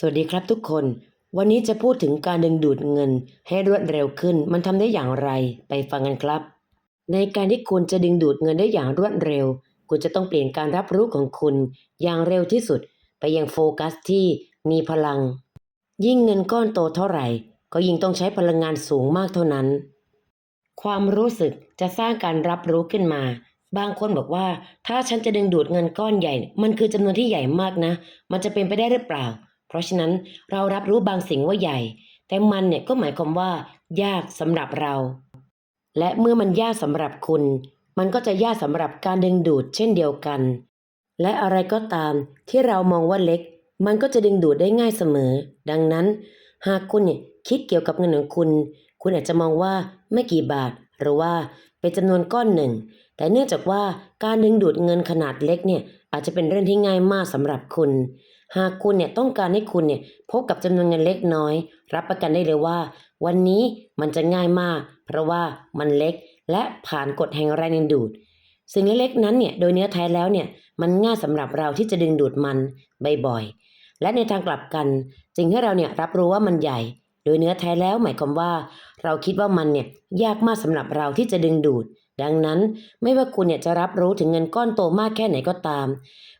สวัสดีครับทุกคน วันนี้จะพูดถึงการดึงดูดเงินให้รวดเร็วขึ้น มันทำได้อย่างไรไปฟังกันครับ ในการที่คุณจะดึงดูดเงินได้อย่างรวดเร็ว คุณจะต้องเปลี่ยนการรับรู้ของคุณ อย่างเร็วที่สุด ไปยังโฟกัสที่มีพลัง ยิ่งเงินก้อนโตเท่าไหร่ ก็ยิ่งต้องใช้พลังงานสูงมากเท่านั้น ความรู้สึกจะสร้างการรับรู้ขึ้นมาบางคนบอกว่าถ้าฉันจะดึงดูดเงินก้อนใหญ่ มันคือจำนวนที่ใหญ่มากนะ มันจะเป็นไปได้หรือเปล่า เพราะฉะนั้นเรารับรู้บางสิ่งว่าใหญ่ แต่มันเนี่ยก็หมายความว่า ยากสำหรับเรา และเมื่อมันยากสำหรับคุณ มันก็จะยากสำหรับการดึงดูดเช่นเดียวกัน และอะไรก็ตามที่เรามองว่าเล็ก มันก็จะดึงดูดได้ง่ายเสมอ ดังนั้น หากคุณเนี่ยคิดเกี่ยวกับเงินของคุณ คุณอาจจะมองว่าไม่กี่บาท หรือว่าเป็นจำนวนก้อนหนึ่ง แต่เนื่องจากว่าการดึงดูดเงินขนาดเล็กเนี่ยอาจจะเป็นเรื่องที่ง่ายมากสำหรับคุณ หากคุณเนี่ยต้องการให้คุณเนี่ยพบกับจำนวนเงินเล็กน้อย รับประกันได้เลยว่า วันนี้มันจะง่ายมาก เพราะว่ามันเล็กและผ่านกฎแห่งแรงดึงดูด สิ่งเล็กๆนั้นเนี่ยโดยเนื้อแท้แล้วเนี่ยมันง่ายสำหรับเราที่จะดึงดูดมันบ่อยๆและในทางกลับกันสิ่งที่เราเนี่ยรับรู้ว่ามันใหญ่ โดยเนื้อแท้แล้วหมายความว่า เราคิดว่ามันเนี่ยยากมากสำหรับเราที่จะดึงดูด ดังนั้นไม่ว่าคุณเนี่ยจะรับรู้ถึงเงินก้อนโตมากแค่ไหนก็ตาม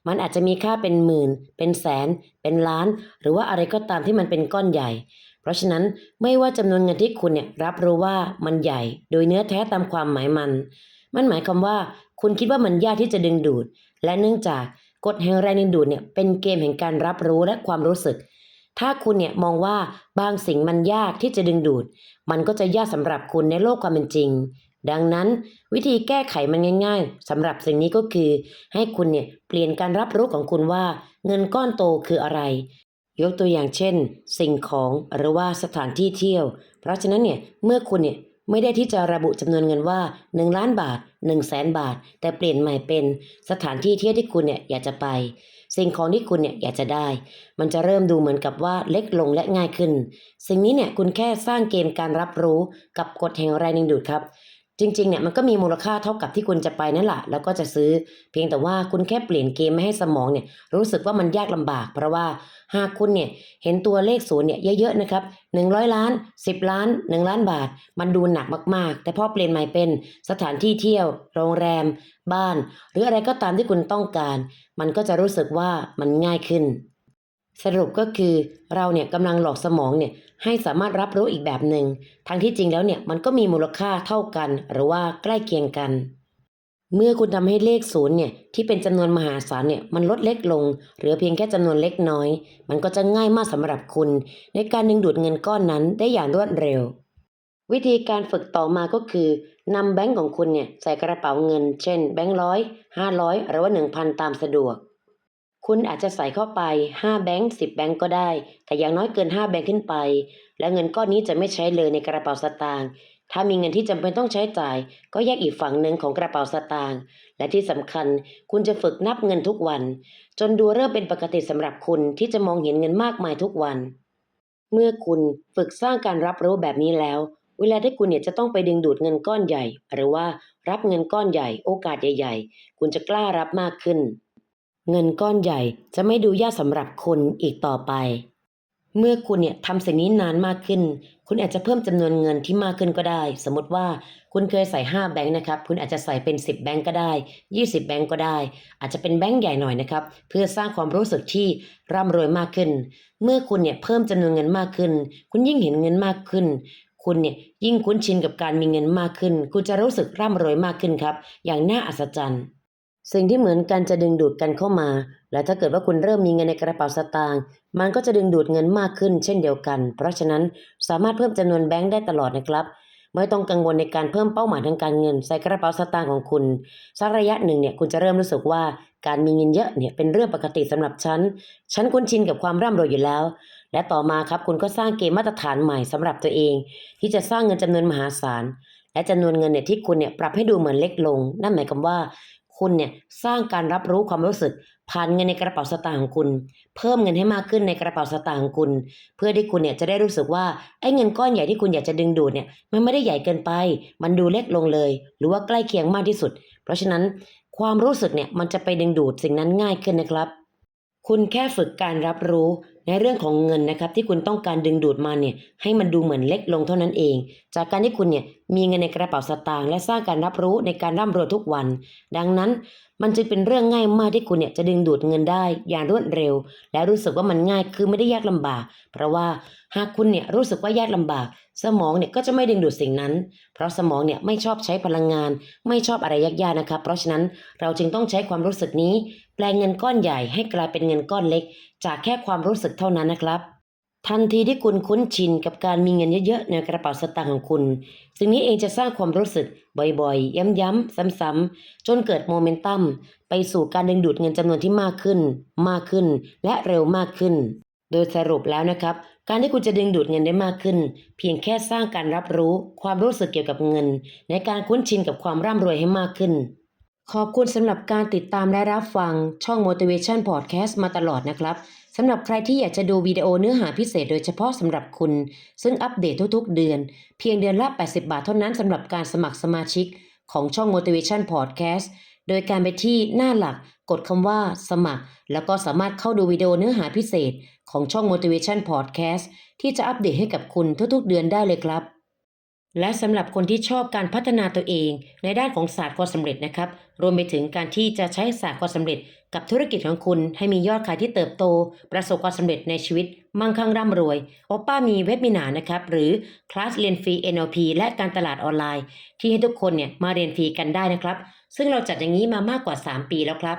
มันอาจจะมีค่าเป็นหมื่น เป็นแสน เป็นล้าน หรือว่าอะไรก็ตามที่มันเป็นก้อนใหญ่ เพราะฉะนั้นไม่ว่าจำนวนเงินที่คุณเนี่ยรับรู้ว่ามันใหญ่ โดยเนื้อแท้ตามความหมายมัน มันหมายความว่า คุณคิดว่ามันยากที่จะดึงดูด และเนื่องจากกฎแห่งแรงดึงดูดเนี่ยเป็นเกมแห่งการรับรู้และความรู้สึก ถ้าคุณเนี่ยมองว่าบางสิ่งมันยากที่จะดึงดูด มันก็จะยากสำหรับคุณในโลกความเป็นจริง ดังนั้นวิธีแก้ไขมันง่าย ๆสำหรับสิ่งนี้ก็คือ ให้คุณเนี่ยเปลี่ยนการรับรู้ของคุณว่า เงินก้อนโตคืออะไร ยกตัวอย่างเช่น สิ่งของหรือว่าสถานที่เที่ยว เพราะฉะนั้นเนี่ยเมื่อคุณเนี่ยไม่ได้ที่จะระบุจำนวนเงินว่า 1 ล้านบาท 1 0 0 0 0แสนบาท แต่เปลี่ยนใหม่เป็นสถานที่เที่ยวที่คุณเนี่ยอยากจะไป สิ่งของที่คุณเนี่ยอยากจะได้ มันจะเริ่มดูเหมือนกับว่าเล็กลงและง่ายขึ้น สิ่งนี้เนี่ยคุณแค่สร้างเกณฑ์การรับรู้กับกฎแห่งแรงดึงดูดครับ จริงๆเนี่ยมันก็มีมูลค่าเท่ากับที่คุณจะไปนั่นแหละแล้วก็จะซื้อ เพียงแต่ว่าคุณแค่เปลี่ยนเกมไม่ให้สมองเนี่ยรู้สึกว่ามันยากลำบาก เพราะว่าหากคุณเนี่ยเห็นตัวเลขศูนย์เนี่ยเยอะๆนะครับ100ล้าน 10 ล้าน 1 ล้านบาท มันดูหนักมากๆ แต่พอเปลี่ยนใหม่เป็นสถานที่เที่ยว โรงแรม บ้าน หรืออะไรก็ตามที่คุณต้องการ มันก็จะรู้สึกว่ามันง่ายขึ้น สรุปก็คือเราเนี่ยกำลังหลอกสมองเนี่ย ให้สามารถรับรู้อีกแบบหนึ่งทั้งที่จริงแล้วเนี่ยมันก็มีมูลค่าเท่ากัน หรือว่าใกล้เคียงกัน เมื่อคุณทำให้เลขศูนย์เนี่ยที่เป็นจำนวนมหาศาลเนี่ยมันลดเล็กลง เหลือเพียงแค่จำนวนเล็กน้อย มันก็จะง่ายมากสำหรับคุณ ในการดึงดูดเงินก้อนนั้นได้อย่างรวดเร็ว วิธีการฝึกต่อมาก็คือนำแบงก์ของคุณเนี่ยใส่กระเป๋าเงิน เช่น แบงค์ร้อยห้าร้อยหรือว่าหนึ่งพันตามสะดวก คุณอาจจะใส่เข้าไป 5 แบงค์10 แบงค์ก็ได้ แต่อย่างน้อยเกิน 5 แบงค์ขึ้นไป และเงินก้อนนี้จะไม่ใช้เลยในกระเป๋าสตางค์ถ้ามีเงินที่จำเป็นต้องใช้จ่าย ก็แยกอีกฝั่งหนึ่งของกระเป๋าสตางค์และที่สำคัญ คุณจะฝึกนับเงินทุกวัน จนดูเริ่มเป็นปกติสำหรับคุณที่จะมองเห็นเงินมากมายทุกวัน เมื่อคุณฝึกสร้างการรับรู้แบบนี้แล้ว เวลาที่คุณเนี่ยจะต้องไปดึงดูดเงินก้อนใหญ่ หรือว่ารับเงินก้อนใหญ่ โอกาสใหญ่ ๆ คุณจะกล้ารับมากขึ้น เงินก้อนใหญ่จะไม่ดูยากสำหรับคุณอีกต่อไป เมื่อคุณเนี่ยทำสิ่งนี้นานมากขึ้น คุณอาจจะเพิ่มจำนวนเงินที่มากขึ้นก็ได้ สมมติว่าคุณเคยใส่ 5 แบงค์นะครับ คุณอาจจะใส่เป็น 10 แบงค์ก็ได้ 20 แบงค์ก็ได้ อาจจะเป็นแบงค์ใหญ่หน่อยนะครับ เพื่อสร้างความรู้สึกที่ร่ำรวยมากขึ้น เมื่อคุณเนี่ยเพิ่มจำนวนเงินมากขึ้น คุณยิ่งเห็นเงินมากขึ้นคุณเนี่ยยิ่งคุ้นชินกับการมีเงินมากขึ้น คุณจะรู้สึกร่ำรวยมากขึ้นครับ อย่างน่าอัศจรรย์ สิ่งที่เหมือนกันจะดึงดูดกันเข้ามา และถ้าเกิดว่าคุณเริ่มมีเงินในกระเป๋าสตางค์มันก็จะดึงดูดเงินมากขึ้นเช่นเดียวกัน เพราะฉะนั้นสามารถเพิ่มจำนวนแบงค์ได้ตลอดนะครับ ไม่ต้องกังวลในการเพิ่มเป้าหมายทางการเงิน ใส่กระเป๋าสตางค์ของคุณสักระยะหนึ่งเนี่ยคุณจะเริ่มรู้สึกว่าการมีเงินเยอะเนี่ยเป็นเรื่องปกติสำหรับฉัน ฉันคุ้นชินกับความร่ำรวยอยู่แล้ว และต่อมาครับคุณก็สร้างเกณฑ์มาตรฐานใหม่สำหรับตัวเอง ที่จะสร้างเงินจำนวนมหาศาลและจำนวนเงินเนี่ยที่คุณเนี่ยปรับให้ดูเหมือนเล็กลง นั่นหมายความว่า คุณเนี่ยสร้างการรับรู้ความรู้สึกผ่านเงินในกระเป๋าสตางค์ของคุณ เพิ่มเงินให้มากขึ้นในกระเป๋าสตางค์ของคุณ เพื่อที่คุณเนี่ยจะได้รู้สึกว่าไอ้เงินก้อนใหญ่ที่คุณอยากจะดึงดูดเนี่ยมันไม่ได้ใหญ่เกินไป มันดูเล็กลงเลย หรือว่าใกล้เคียงมากที่สุด เพราะฉะนั้นความรู้สึกเนี่ยมันจะไปดึงดูดสิ่งนั้นง่ายขึ้นนะครับ คุณแค่ฝึกการรับรู้ในเรื่องของเงินนะครับ ที่คุณต้องการดึงดูดมาเนี่ยให้มันดูเหมือนเล็กลงเท่านั้นเอง จากการที่คุณเนี่ยมีเงินในกระเป๋าสตางค์และสร้างการรับรู้ในการร่ำรวยทุกวัน ดังนั้นมันจึงเป็นเรื่องง่ายมากที่คุณเนี่ยจะดึงดูดเงินได้อย่างรวดเร็ว และรู้สึกว่ามันง่ายคือไม่ได้ยากลำบาก เพราะว่าหากคุณเนี่ยรู้สึกว่ายากลำบาก สมองเนี่ยก็จะไม่ดึงดูดสิ่งนั้น เพราะสมองเนี่ยไม่ชอบใช้พลังงาน ไม่ชอบอะไรยากๆนะครับเพราะฉะนั้นเราจึงต้องใช้ความรู้สึกนี้ แปลงเงินก้อนใหญ่ให้กลายเป็นเงินก้อนเล็ก จากแค่ความรู้สึกเท่านั้นนะครับ ทันทีที่คุณคุ้นชินกับการมีเงินเยอะๆในกระเป๋าสตางค์ของคุณ สิ่งนี้เองจะสร้างความรู้สึกบ่อยๆ ย้ำๆ ซ้ำๆ จนเกิดโมเมนตัมไปสู่การดึงดูดเงินจำนวนที่มากขึ้น มากขึ้น และเร็วมากขึ้นโดยสรุปแล้วนะครับ การที่คุณจะดึงดูดเงินได้มากขึ้น เพียงแค่สร้างการรับรู้ความรู้สึกเกี่ยวกับเงิน ในการคุ้นชินกับความร่ำรวยให้มากขึ้น ขอบคุณสำหรับการติดตามและรับฟังช่อง Motivation Podcast มาตลอดนะครับสำหรับใครที่อยากจะดูวิดีโอเนื้อหาพิเศษโดยเฉพาะสำหรับคุณ ซึ่งอัปเดตทุกๆ เดือน เพียงเดือนละ 80 บาทเท่านั้นสำหรับการสมัครสมาชิกของช่อง Motivation Podcast โดยการไปที่หน้าหลัก กดคำว่าสมัคร แล้วก็สามารถเข้าดูวิดีโอเนื้อหาพิเศษ ของช่อง Motivation Podcast ที่จะอัปเดตให้กับคุณทุกๆเดือนได้เลยครับ และสำหรับคนที่ชอบการพัฒนาตัวเอง ในด้านของศาสตร์ความสำเร็จนะครับ รวมไปถึงการที่จะใช้ศาสตร์ความสำเร็จ กับธุรกิจของคุณ ให้มียอดขายที่เติบโต ประสบความสำเร็จในชีวิต มั่งคั่งร่ำรวยโอป้ามีเว็บมินานะครับหรือคลาสเรียนฟรี NLP และการตลาดออนไลน์ ที่ให้ทุกคนเนี่ยมาเรียนฟรีกันได้นะครับ ซึ่งเราจัดอย่างนี้มามากกว่า 3 ปีแล้วครับ